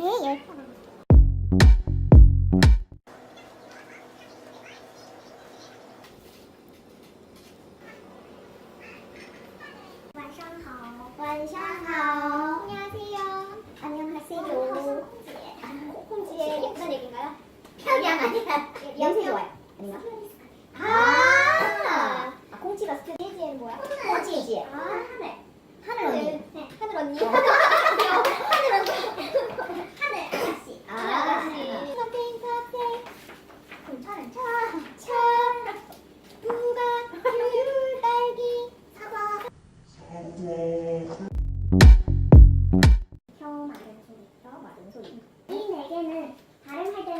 안녕하세요. 아, 아 하늘 언니. 하늘 언니. 발음할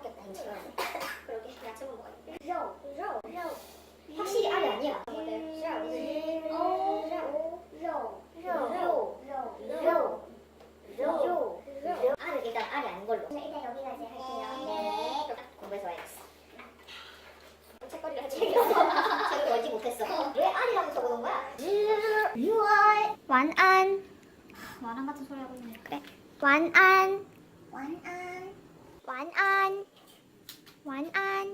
먹겠다, 진짜. 그러게 야채만 먹어야 돼. 로, 로, 로. 확실히 알이 아니야. 로, 로, 로, 로, 로, 로. 알은 일단 알이 아닌 걸로. 네, 일단 여기까지 할게요. 네. 공부해서 와야겠어. 책거리를 할 자기도 알지 못했어. 왜 알이라고 적어놓은 거야? 6월 완안 완안 같은 소리 하고 있네 그래 완안 완안 晚安，晚安。